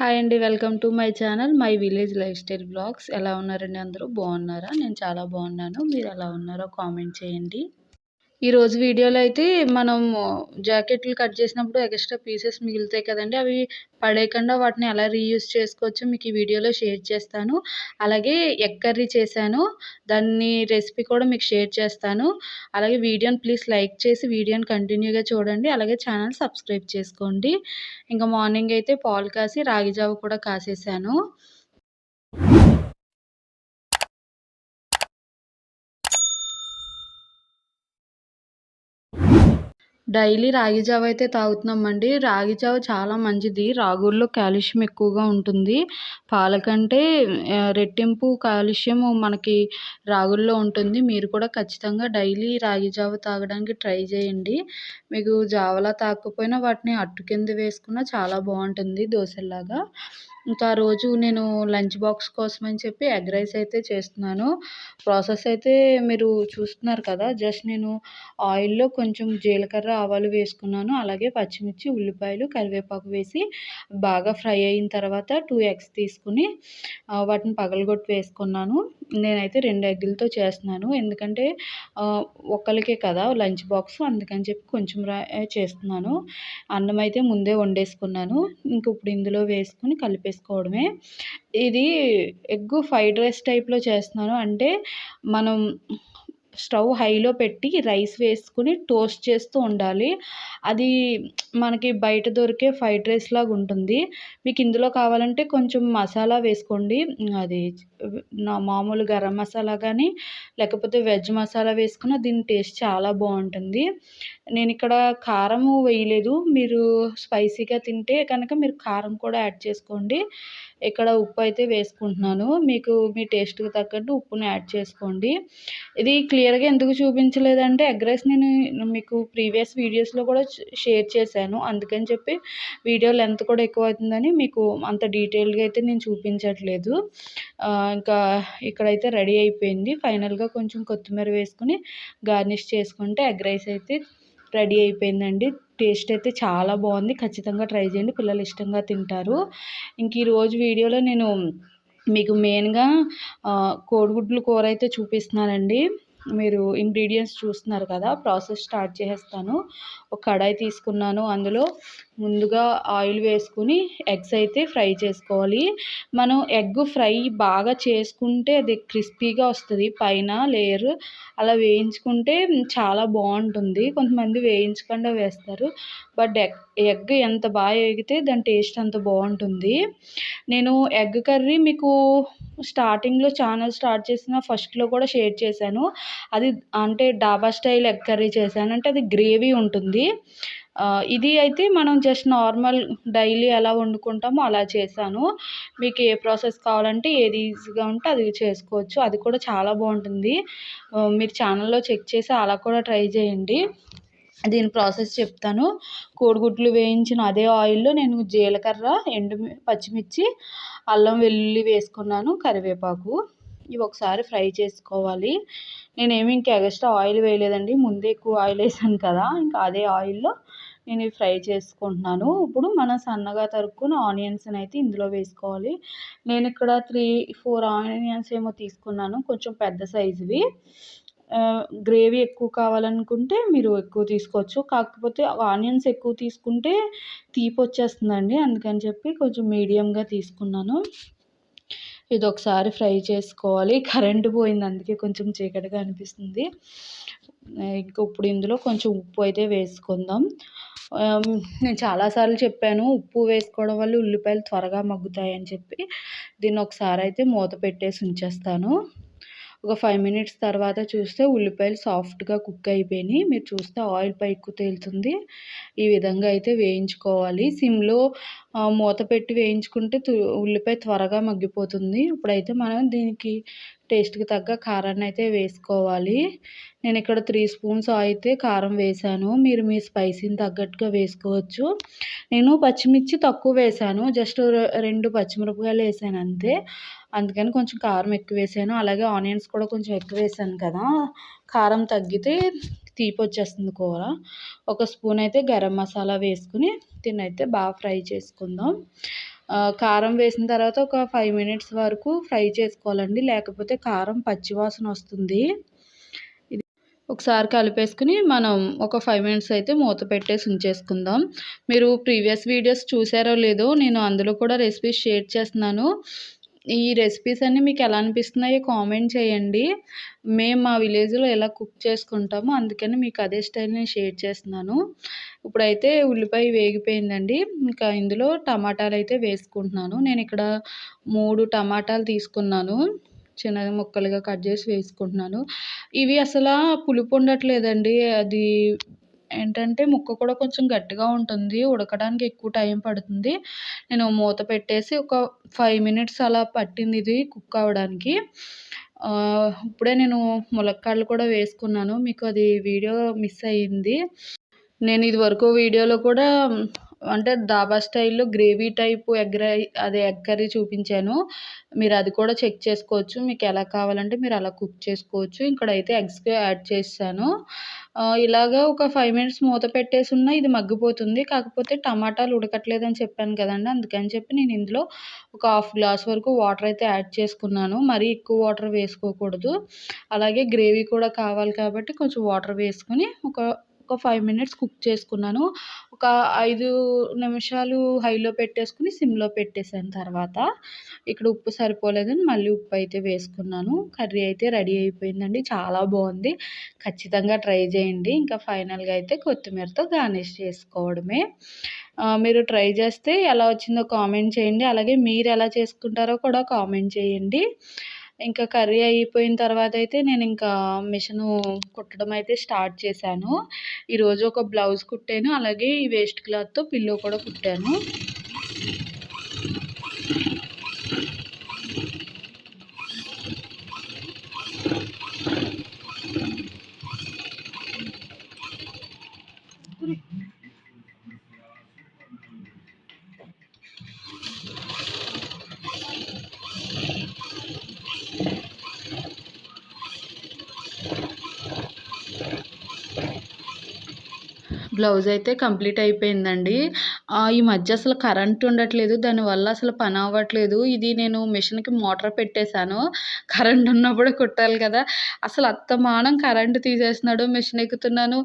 Hi అండి welcome to my channel my village life style blogs. ఎలా ఉన్నారండి అందరూ? బాగున్నారా? నేను చాలా బాగున్నాను. మీరు ఎలా ఉన్నారో కామెంట్ చేయండి. ఈరోజు వీడియోలో అయితే మనం జాకెట్లు కట్ చేసినప్పుడు ఎక్స్ట్రా పీసెస్ మిగులుతాయి కదండి. అవి పడేయకుండా వాటిని ఎలా రీయూజ్ చేసుకోవచ్చో మీకు ఈ వీడియోలో షేర్ చేస్తాను. అలాగే ఎగ్ కర్రీ చేశాను. దాన్ని రెసిపీ కూడా మీకు షేర్ చేస్తాను. అలాగే వీడియోని ప్లీజ్ లైక్ చేసి వీడియోని కంటిన్యూగా చూడండి. అలాగే ఛానల్ సబ్స్క్రైబ్ చేసుకోండి. ఇంకా మార్నింగ్ అయితే పాలు కాసి రాగి జావ కూడా కాసేసాను. డైలీ రాగి జావ అయితే తాగుతున్నామండి. రాగి జావ చాలా మంచిది. రాగుల్లో కాల్షియం ఎక్కువగా ఉంటుంది. పాల కంటే రెట్టింపు కాల్షియం మనకి రాగుల్లో ఉంటుంది. మీరు కూడా ఖచ్చితంగా డైలీ రాగి జావ తాగడానికి ట్రై చేయండి. మీకు జావలా తాగకపోయినా వాటిని అట్టు కింద వేసుకున్న చాలా బాగుంటుంది దోశలాగా ఇంకా రోజు నేను లంచ్ బాక్స్ కోసం అని చెప్పి ఎగ్ రైస్ అయితే చేస్తున్నాను. ప్రాసెస్ అయితే మీరు చూస్తున్నారు కదా జస్ట్ నేను ఆయిల్లో కొంచెం జీలకర్ర ఆవాలు వేసుకున్నాను. అలాగే పచ్చిమిర్చి ఉల్లిపాయలు కరివేపాకు వేసి బాగా ఫ్రై అయిన తర్వాత టూ ఎగ్స్ తీసుకుని వాటిని పగలగొట్టి వేసుకున్నాను. నేనైతే రెండు ఎగ్గులతో చేస్తున్నాను. ఎందుకంటే ఒక్కరికే కదా లంచ్ బాక్స్ అందుకని చెప్పి కొంచెం చేస్తున్నాను. అన్నం అయితే ముందే వండేసుకున్నాను. ఇంక ఇప్పుడు ఇందులో వేసుకుని కలిపేసుకోవడమే. ఇది ఎగ్ ఫ్రైడ్ రైస్ టైప్లో చేస్తున్నాను. అంటే మనం స్టవ్ హైలో పెట్టి రైస్ వేసుకుని టోస్ట్ చేస్తూ ఉండాలి. అది మనకి బయట దొరికే ఫ్రైడ్ రైస్ లాగా ఉంటుంది. మీకు ఇందులో కావాలంటే కొంచెం మసాలా వేసుకోండి. అది నా మామూలు గరం మసాలా కానీ లేకపోతే వెజ్ మసాలా వేసుకున్న దీని టేస్ట్ చాలా బాగుంటుంది. నేను ఇక్కడ కారం వేయలేదు. మీరు స్పైసీగా తింటే కనుక మీరు కారం కూడా యాడ్ చేసుకోండి. ఇక్కడ ఉప్పు అయితే వేసుకుంటున్నాను. మీకు మీ టేస్ట్కి తగ్గట్టు ఉప్పుని యాడ్ చేసుకోండి. ఇది క్లియర్గా ఎందుకు చూపించలేదంటే ఎగ్ రైస్ నేను మీకు ప్రీవియస్ వీడియోస్లో కూడా షేర్ చేశాను. అందుకని చెప్పి వీడియో లెంత్ కూడా ఎక్కువ అవుతుందని మీకు అంత డీటెయిల్గా అయితే నేను చూపించట్లేదు. ఇంకా ఇక్కడైతే రెడీ అయిపోయింది. ఫైనల్గా కొంచెం కొత్తిమీర వేసుకుని గార్నిష్ చేసుకుంటే ఎగ్ రైస్ అయితే రెడీ అయిపోయిందండి. టేస్ట్ అయితే చాలా బాగుంది. ఖచ్చితంగా ట్రై చేయండి. పిల్లలు ఇష్టంగా తింటారు. ఇంక ఈరోజు వీడియోలో నేను మీకు మెయిన్గా కోడిగుడ్లు కూర అయితే చూపిస్తున్నానండి. మీరు ఇంగ్రీడియంట్స్ చూస్తున్నారు కదా ప్రాసెస్ స్టార్ట్ చేసేస్తాను. ఒక కడాయి తీసుకున్నాను అందులో. ముందుగా ఆయిల్ వేసుకుని ఎగ్స్ అయితే ఫ్రై చేసుకోవాలి. మనం ఎగ్ ఫ్రై బాగా చేసుకుంటే అది క్రిస్పీగా వస్తుంది. పైన లేయర్ అలా వేయించుకుంటే చాలా బాగుంటుంది. కొంతమంది వేయించకుండా వేస్తారు. బట్ ఎగ్ ఎగ్ ఎంత బాగా వేగితే దాని టేస్ట్ అంత బాగుంటుంది. నేను ఎగ్ కర్రీ మీకు స్టార్టింగ్లో ఛానల్ స్టార్ట్ చేసిన ఫస్ట్లో కూడా షేర్ చేశాను. అది అంటే డాబా స్టైల్ ఎగ్ కర్రీ చేశాను. అంటే అది గ్రేవీ ఉంటుంది. ఇది అయితే మనం జస్ట్ నార్మల్ డైలీ ఎలా వండుకుంటామో అలా చేశాను. మీకు ఏ ప్రాసెస్ కావాలంటే ఏది ఈజీగా ఉంటే అది చేసుకోవచ్చు. అది కూడా చాలా బాగుంటుంది. మీరు ఛానల్లో చెక్ చేసి అలా కూడా ట్రై చేయండి. దీని ప్రాసెస్ చెప్తాను. కోడిగుడ్లు వేయించిన అదే ఆయిల్లో నేను జీలకర్ర ఎండు పచ్చిమిర్చి అల్లం వెల్లుల్లి వేసుకున్నాను కరివేపాకు. ఇవి ఒకసారి ఫ్రై చేసుకోవాలి. నేనేమి ఇంకా ఎక్స్ట్రా ఆయిల్ వేయలేదండి. ముందే ఎక్కువ ఆయిల్ వేసాను కదా ఇంకా అదే ఆయిల్లో నేను ఇవి ఫ్రై చేసుకుంటున్నాను. ఇప్పుడు మనం సన్నగా తరుక్కున్న ఆనియన్స్ని అయితే ఇందులో వేసుకోవాలి. నేను ఇక్కడ త్రీ ఫోర్ ఆనియన్స్ ఏమో తీసుకున్నాను కొంచెం పెద్ద సైజువి. గ్రేవీ ఎక్కువ కావాలనుకుంటే మీరు ఎక్కువ తీసుకోవచ్చు. కాకపోతే ఆనియన్స్ ఎక్కువ తీసుకుంటే తీపి వచ్చేస్తుందండి అందుకని చెప్పి కొంచెం మీడియంగా తీసుకున్నాను. ఇది ఒకసారి ఫ్రై చేసుకోవాలి. కరెంటు పోయింది అందుకే కొంచెం చీకటిగా అనిపిస్తుంది. ఇంకా ఇప్పుడు ఇందులో కొంచెం ఉప్పు అయితే వేసుకుందాం. నేను చాలాసార్లు చెప్పాను ఉప్పు వేసుకోవడం వల్ల ఉల్లిపాయలు త్వరగా మగ్గుతాయని చెప్పి. దీన్ని ఒకసారి అయితే మూత పెట్టేసి ఉంచేస్తాను. ఒక ఫైవ్ మినిట్స్ తర్వాత చూస్తే ఉల్లిపాయలు సాఫ్ట్గా కుక్ అయిపోయినాయి. మీరు చూస్తే ఆయిల్ పైకి తేలుతుంది. ఈ విధంగా అయితే వేయించుకోవాలి. సిమ్లో మూత పెట్టి వేయించుకుంటే ఉల్లిపాయ త్వరగా మగ్గిపోతుంది. ఇప్పుడైతే మనం దీనికి టేస్ట్కి తగ్గ కారాన్ని అయితే వేసుకోవాలి. నేను ఇక్కడ త్రీ స్పూన్స్ అయితే కారం వేసాను. మీరు మీ స్పైసీని తగ్గట్టుగా వేసుకోవచ్చు. నేను పచ్చిమిర్చి తక్కువ వేసాను. జస్ట్ రెండు పచ్చిమిరపకాయలు వేసాను అంతే. అందుకని కొంచెం కారం ఎక్కువ వేసాను. అలాగే ఆనియన్స్ కూడా కొంచెం ఎక్కువ వేసాను కదా. కారం తగ్గితే తీపి వచ్చేస్తుంది కూర. ఒక స్పూన్ అయితే గరం మసాలా వేసుకుని దీన్ని అయితే బాగా ఫ్రై చేసుకుందాం. కారం వేసిన తర్వాత ఒక ఫైవ్ మినిట్స్ వరకు ఫ్రై చేసుకోవాలండి. లేకపోతే కారం పచ్చివాసన వస్తుంది. ఇది ఒకసారి కలిపేసుకుని మనం ఒక ఫైవ్ మినిట్స్ అయితే మూత పెట్టేసి ఉంచేసుకుందాం. మీరు ప్రీవియస్ వీడియోస్ చూసారో లేదో నేను అందులో కూడా రెసిపీస్ షేర్ చేస్తున్నాను. ఈ రెసిపీస్ అన్నీ మీకు ఎలా అనిపిస్తున్నాయో కామెంట్ చేయండి. మేము మా విలేజ్లో ఎలా కుక్ చేసుకుంటామో అందుకని మీకు అదే స్టైల్ నేను షేర్ చేస్తున్నాను. ఇప్పుడైతే ఉల్లిపాయ వేగిపోయిందండి. ఇంకా ఇందులో టమాటాలు అయితే వేసుకుంటున్నాను. నేను ఇక్కడ మూడు టమాటాలు తీసుకున్నాను. చిన్న ముక్కలుగా కట్ చేసి వేసుకుంటున్నాను. ఇవి అసలు పులుపు ఉండట్లేదండి. అది ఏంటంటే ముక్క కూడా కొంచెం గట్టిగా ఉంటుంది ఉడకడానికి ఎక్కువ టైం పడుతుంది. నేను మూత పెట్టేసి ఒక ఫైవ్ మినిట్స్ అలా పట్టింది ఇది కుక్ అవ్వడానికి. ఇప్పుడే నేను ములక్కాడలు కూడా వేసుకున్నాను మీకు అది వీడియో మిస్ అయ్యింది. నేను ఇది వరకు వీడియోలో కూడా అంటే దాబా స్టైల్లో గ్రేవీ టైపు ఎగ్ రై అదే ఎగ్ కర్రీ చూపించాను. మీరు అది కూడా చెక్ చేసుకోవచ్చు. మీకు ఎలా కావాలంటే మీరు అలా కుక్ చేసుకోవచ్చు. ఇక్కడైతే ఎగ్స్ యాడ్ చేశాను ఇలాగా ఒక ఫైవ్ మినిట్స్ మూత పెట్టేసి ఉన్న ఇది మగ్గిపోతుంది. కాకపోతే టమాటాలు ఉడకట్లేదని చెప్పాను కదండి. అందుకని చెప్పి నేను ఇందులో ఒక హాఫ్ గ్లాస్ వరకు వాటర్ అయితే యాడ్ చేసుకున్నాను. మరీ ఎక్కువ వాటర్ వేసుకోకూడదు. అలాగే గ్రేవీ కూడా కావాలి కాబట్టి కొంచెం వాటర్ వేసుకొని ఒక ఒక ఫైవ్ మినిట్స్ కుక్ చేసుకున్నాను. ఒక ఐదు నిమిషాలు హైలో పెట్టేసుకుని సిమ్లో పెట్టేసాను తర్వాత. ఇక్కడ ఉప్పు సరిపోలేదని మళ్ళీ ఉప్పు అయితే వేసుకున్నాను. కర్రీ అయితే రెడీ అయిపోయిందండి. చాలా బాగుంది. ఖచ్చితంగా ట్రై చేయండి. ఇంకా ఫైనల్గా అయితే కొత్తిమీరతో గార్నిష్ చేసుకోవడమే. మీరు ట్రై చేస్తే ఎలా వచ్చిందో కామెంట్ చేయండి. అలాగే మీరు ఎలా చేసుకుంటారో కూడా కామెంట్ చేయండి. ఇంకా కర్రీ అయిపోయిన తర్వాత అయితే నేను ఇంకా మిషను కుట్టడం అయితే స్టార్ట్ చేశాను. ఈరోజు ఒక బ్లౌజ్ కుట్టాను అలాగే ఈ వేస్ట్ క్లాత్తో పిల్లో కూడా కుట్టాను. బ్లౌజ్ అయితే కంప్లీట్ అయిపోయిందండి ఈ మధ్య అసలు కరెంట్ ఉండట్లేదు. దానివల్ల అసలు పని అవ్వట్లేదు. ఇది నేను మిషన్కి మోటార్ పెట్టేశాను. కరెంట్ ఉన్నప్పుడు కుట్టాలి కదా. అసలు అత్తమానం కరెంట్ తీసేస్తున్నాడు. మిషన్ ఎక్కుతున్నాను.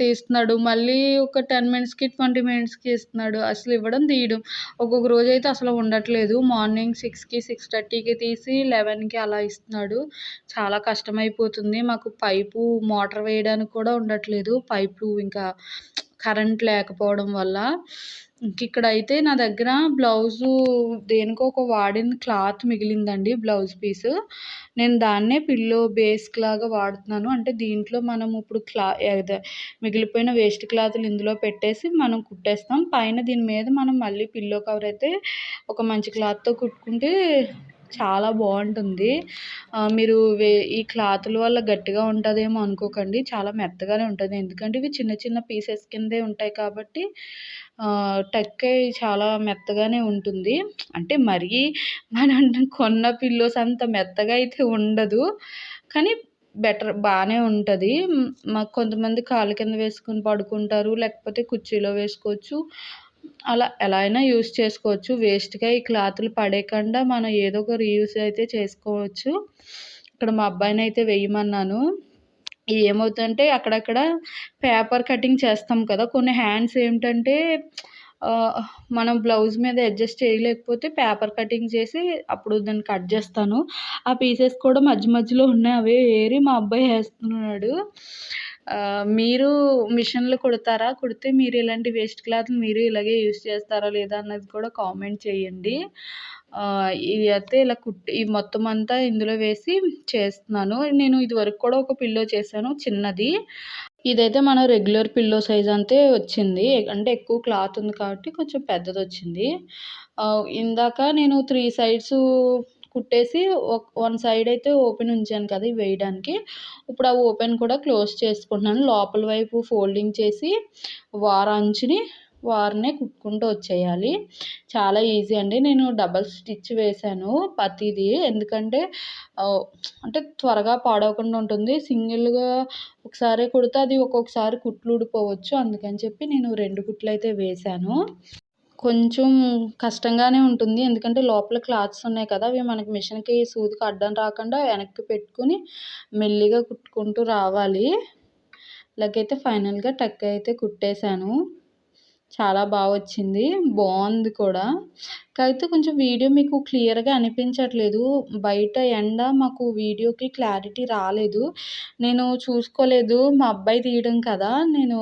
తీస్తున్నాడు. మళ్ళీ ఒక టెన్ మినిట్స్కి ట్వంటీ మినిట్స్కి ఇస్తున్నాడు. అసలు ఇవ్వడం తీయడం. ఒక్కొక్క రోజు అయితే అసలు ఉండట్లేదు. మార్నింగ్ సిక్స్కి సిక్స్ థర్టీకి తీసి లెవెన్కి అలా ఇస్తున్నాడు. చాలా కష్టమైపోతుంది. మాకు పైపు మోటార్ వేయడానికి కూడా ఉండట్లేదు. పైపు ఇంకా కరెంట్ లేకపోవడం వల్ల. ఇంక ఇక్కడైతే నా దగ్గర బ్లౌజు దేనికో ఒక వాడిన క్లాత్ మిగిలిందండి బ్లౌజ్ పీస్. నేను దాన్నే పిల్లో బేస్క్ లాగా వాడుతున్నాను. అంటే దీంట్లో మనం ఇప్పుడు క్లా మిగిలిపోయిన వేస్ట్ క్లాత్లు ఇందులో పెట్టేసి మనం కుట్టేస్తాం. పైన దీని మీద మనం మళ్ళీ పిల్లో కవర్ అయితే ఒక మంచి క్లాత్తో కుట్టుకుంటే చాలా బాగుంటుంది. మీరు వే ఈ క్లాతుల వల్ల గట్టిగా ఉంటుందేమో అనుకోకండి. చాలా మెత్తగానే ఉంటుంది. ఎందుకంటే ఇవి చిన్న చిన్న పీసెస్ కిందే ఉంటాయి కాబట్టి టక్ చాలా మెత్తగానే ఉంటుంది. అంటే మరీ మనం కొన్న పిల్లోస్ అంత మెత్తగా అయితే ఉండదు. కానీ బెటర్ బాగానే ఉంటుంది. మాకు కొంతమంది కాళ్ళ కింద వేసుకొని పడుకుంటారు. లేకపోతే కుర్చీలో వేసుకోవచ్చు. అలా ఎలా అయినా యూస్ చేసుకోవచ్చు. వేస్ట్గా ఈ క్లాతులు పడేయకుండా మనం ఏదో ఒక రీయూస్ అయితే చేసుకోవచ్చు. ఇక్కడ మా అబ్బాయిని అయితే వేయమన్నాను. ఏమవుతుందంటే అక్కడక్కడ పేపర్ కటింగ్ చేస్తాం కదా కొన్ని హ్యాండ్స్ ఏమిటంటే మనం బ్లౌజ్ మీద అడ్జస్ట్ చేయలేకపోతే పేపర్ కటింగ్ చేసి అప్పుడు దాన్ని కట్ చేస్తాను. ఆ పీసెస్ కూడా మధ్య మధ్యలో ఉన్నాయి అవే ఏరి మా అబ్బాయి వేస్తున్నాడు. మీరు మిషన్లు కుడతారా? కుడితే మీరు ఇలాంటి వేస్ట్ క్లాత్ని మీరు ఇలాగే యూస్ చేస్తారా లేదా అన్నది కూడా కామెంట్ చేయండి. ఇది అయితే ఇలా కుట్టి ఈ మొత్తం అంతా ఇందులో వేసి చేస్తున్నాను. నేను ఇదివరకు కూడా ఒక పిల్లో చేశాను చిన్నది. ఇదైతే మన రెగ్యులర్ పిల్లో సైజ్ అంతే వచ్చింది. అంటే ఎక్కువ క్లాత్ ఉంది కాబట్టి కొంచెం పెద్దది వచ్చింది ఇందాక నేను త్రీ సైడ్స్ కుట్టేసి వన్ సైడ్ అయితే ఓపెన్ ఉంచాను కదా ఇవి వేయడానికి. ఇప్పుడు ఆ ఓపెన్ కూడా క్లోజ్ చేసుకుంటున్నాను. లోపల వైపు ఫోల్డింగ్ చేసి వార అంచుని వారినే కుట్టుకుంటూ వచ్చేయాలి. చాలా ఈజీ అండి. నేను డబల్ స్టిచ్ వేశాను ప్రతిది ఎందుకంటే అంటే త్వరగా పాడవకుండా ఉంటుంది. సింగిల్గా ఒకసారి కుడితే అది ఒక్కొక్కసారి కుట్లు ఊడిపోవచ్చు. అందుకని చెప్పి నేను రెండు కుట్లు అయితే వేశాను. కొంచెం కష్టంగానే ఉంటుంది. ఎందుకంటే లోపల క్లాత్స్ ఉన్నాయి కదా అవి మనకి మిషన్కి సూదికి అడ్డం రాకుండా వెనక్కి పెట్టుకుని మెల్లిగా కుట్టుకుంటూ రావాలి. ఇలాగైతే ఫైనల్గా టక్ అయితే కుట్టేశాను. చాలా బాగా వచ్చింది. బాగుంది కూడా. కాకపోతే కొంచెం వీడియో మీకు క్లియర్గా అనిపించట్లేదు. బయట ఎండ మాకు వీడియోకి క్లారిటీ రాలేదు. నేను చూసుకోలేదు. మా అబ్బాయి తీయడం కదా. నేను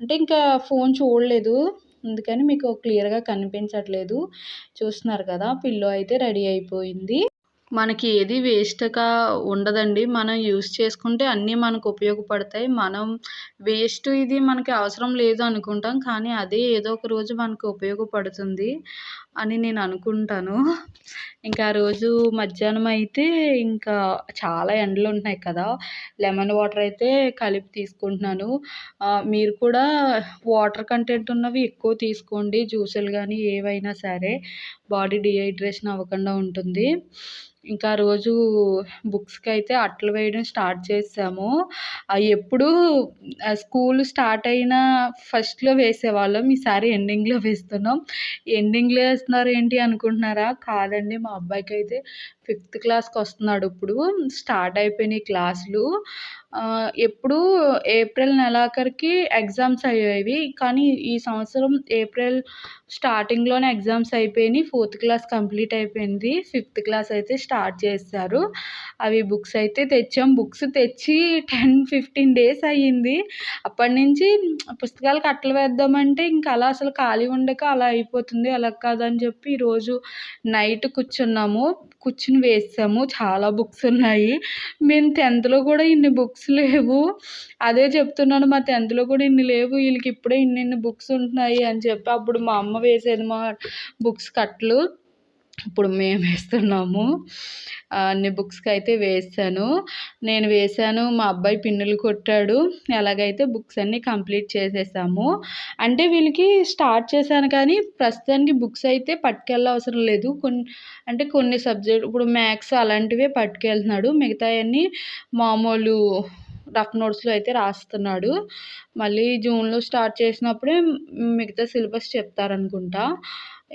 అంటే ఇంకా ఫోన్ చూడలేదు. అందుకని మీకు క్లియర్గా కనిపించట్లేదు. చూస్తున్నారు కదా పిల్లో అయితే రెడీ అయిపోయింది. మనకి ఏది వేస్ట్గా ఉండదండి. మనం యూస్ చేసుకుంటే అన్నీ మనకు ఉపయోగపడతాయి. మనం వేస్ట్ ఇది మనకి అవసరం లేదు అనుకుంటాం. కానీ అదే ఏదో ఒక రోజు మనకు ఉపయోగపడుతుంది. అని నేను అనుకుంటాను. ఇంకా ఆ రోజు మధ్యాహ్నం అయితే ఇంకా చాలా ఎండలు ఉంటున్నాయి కదా. లెమన్ వాటర్ అయితే కలిపి తీసుకుంటున్నాను. మీరు కూడా వాటర్ కంటెంట్ ఉన్నవి ఎక్కువ తీసుకోండి. జ్యూసులు కానీ ఏవైనా సరే. బాడీ డిహైడ్రేషన్ అవ్వకుండా ఉంటుంది. ఇంకా రోజు బుక్స్కి అయితే అట్లు వేయడం స్టార్ట్ చేసాము. అవి ఎప్పుడు స్కూల్ స్టార్ట్ అయిన ఫస్ట్లో వేసేవాళ్ళం. ఈసారి ఎండింగ్లో వేస్తున్నాం. ఎండింగ్లో చేస్తున్నారు ఏంటి అనుకుంటున్నారా? కాదండి మా అబ్బాయికి అయితే ఫిఫ్త్ క్లాస్కి వస్తున్నాడు ఇప్పుడు. స్టార్ట్ అయిపోయినాయి క్లాసులు. ఎప్పుడు ఏప్రిల్ నెలాఖరికి ఎగ్జామ్స్ అయ్యేవి. కానీ ఈ సంవత్సరం ఏప్రిల్ స్టార్టింగ్లోనే ఎగ్జామ్స్ అయిపోయినాయి. ఫోర్త్ క్లాస్ కంప్లీట్ అయిపోయింది. ఫిఫ్త్ క్లాస్ అయితే స్టార్ట్ చేస్తారు అవి బుక్స్ అయితే తెచ్చాం. బుక్స్ తెచ్చి టెన్ ఫిఫ్టీన్ డేస్ అయ్యింది. అప్పటి నుంచి పుస్తకాలు కట్టలు వేద్దామంటే ఇంకా అలా అసలు ఖాళీ ఉండక అలా అయిపోతుంది. అలా కాదని చెప్పి ఈరోజు నైట్ కూర్చున్నాము. కూర్చుని వేసాము. చాలా బుక్స్ ఉన్నాయి. మేము టెన్త్లో కూడా ఇన్ని బుక్స్ లేవు. అదే చెప్తున్నాను మా టెన్త్లో కూడా ఇన్ని లేవు. వీళ్ళకి ఇప్పుడే ఇన్ని ఇన్ని బుక్స్ ఉంటున్నాయి అని చెప్పి అప్పుడు మా అమ్మ వేసేది మా బుక్స్ కట్టలు ఇప్పుడు మేము వేస్తున్నాము. అన్ని బుక్స్కి అయితే వేసాను. నేను వేసాను మా అబ్బాయి పిన్నులు కొట్టాడు. ఎలాగైతే బుక్స్ అన్నీ కంప్లీట్ చేసేసాము. అంటే వీళ్ళకి స్టార్ట్ చేశాను కానీ ప్రస్తుతానికి బుక్స్ అయితే పట్టుకెళ్ళ అవసరం లేదు. కొన్ని అంటే కొన్ని సబ్జెక్ట్ ఇప్పుడు మ్యాథ్స్ అలాంటివే పట్టుకెళ్తున్నాడు. మిగతావన్నీ మామూలు రఫ్ నోట్స్లో అయితే రాస్తున్నాడు. మళ్ళీ జూన్లో స్టార్ట్ చేసినప్పుడే మిగతా సిలబస్ చెప్తారనుకుంటా.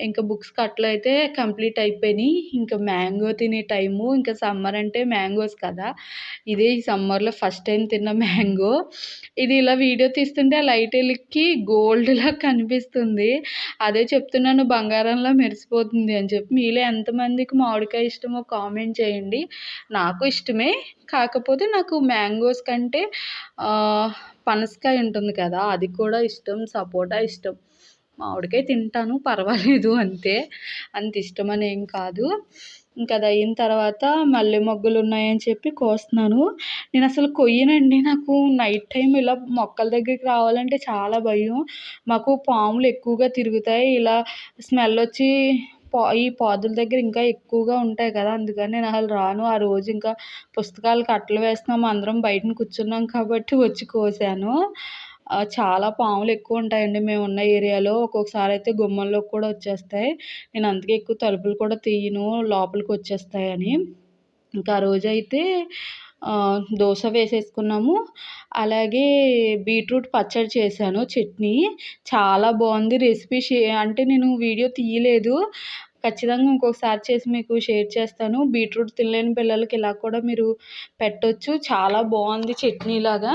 ఇంకా బుక్స్ కట్టలు అయితే కంప్లీట్ అయిపోయినాయి. ఇంకా మ్యాంగో తినే టైము ఇంకా సమ్మర్ అంటే మ్యాంగోస్ కదా. ఇదే ఈ సమ్మర్లో ఫస్ట్ టైం తిన్న మ్యాంగో. ఇది ఇలా వీడియో తీస్తుంటే ఆ లైట్ వెళ్ళికి గోల్డ్లా కనిపిస్తుంది. అదే చెప్తున్నాను బంగారంలా మెరిసిపోతుంది అని చెప్పి. మీలో ఎంతమందికి మామిడికాయ ఇష్టమో కామెంట్ చేయండి. నాకు ఇష్టమే. కాకపోతే నాకు మ్యాంగోస్ కంటే పనసకాయ ఉంటుంది కదా అది కూడా ఇష్టం సపోటా ఇష్టం. మామిడికాయ తింటాను పర్వాలేదు అంతే. అంత ఇష్టమని ఏం కాదు. ఇంకా అది అయిన తర్వాత మల్లె మొగ్గలు ఉన్నాయని చెప్పి కోస్తున్నాను. నేను అసలు కొయ్యనండి. నాకు నైట్ టైం ఇలా మొక్కల దగ్గరికి రావాలంటే చాలా భయం. మాకు పాములు ఎక్కువగా తిరుగుతాయి. ఇలా స్మెల్ వచ్చి పా ఈ పాదుల దగ్గర ఇంకా ఎక్కువగా ఉంటాయి కదా. అందుకని నేను అసలు రాను. ఆ రోజు ఇంకా పుస్తకాలు కట్టలు వేస్తున్నాము అందరం బయటన కూర్చున్నాం కాబట్టి వచ్చి కోసాను. చాలా పాములు ఎక్కువ ఉంటాయండి. మేము ఉన్న ఏరియాలో ఒక్కొక్కసారి అయితే గుమ్మంలోకి కూడా వచ్చేస్తాయి. నేను అందుకే ఎక్కువ తలుపులు కూడా తీయను లోపలికి వచ్చేస్తాయని. ఇంకా ఆ రోజైతే దోశ వేసేసుకున్నాము. అలాగే బీట్రూట్ పచ్చడి చేశాను చట్నీ. చాలా బాగుంది రెసిపీ షే అంటే నేను వీడియో తీయలేదు. ఖచ్చితంగా ఇంకొకసారి చేసి మీకు షేర్ చేస్తాను. బీట్రూట్ తినలేని పిల్లలకి ఇలా కూడా మీరు పెట్టొచ్చు. చాలా బాగుంది చట్నీ లాగా.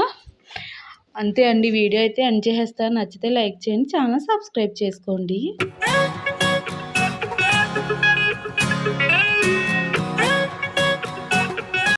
అంతే అండి వీడియో అయితే ఎండ్ చేసేస్తాను నచ్చితే లైక్ చేయండి ఛానల్ సబ్స్క్రైబ్ చేసుకోండి.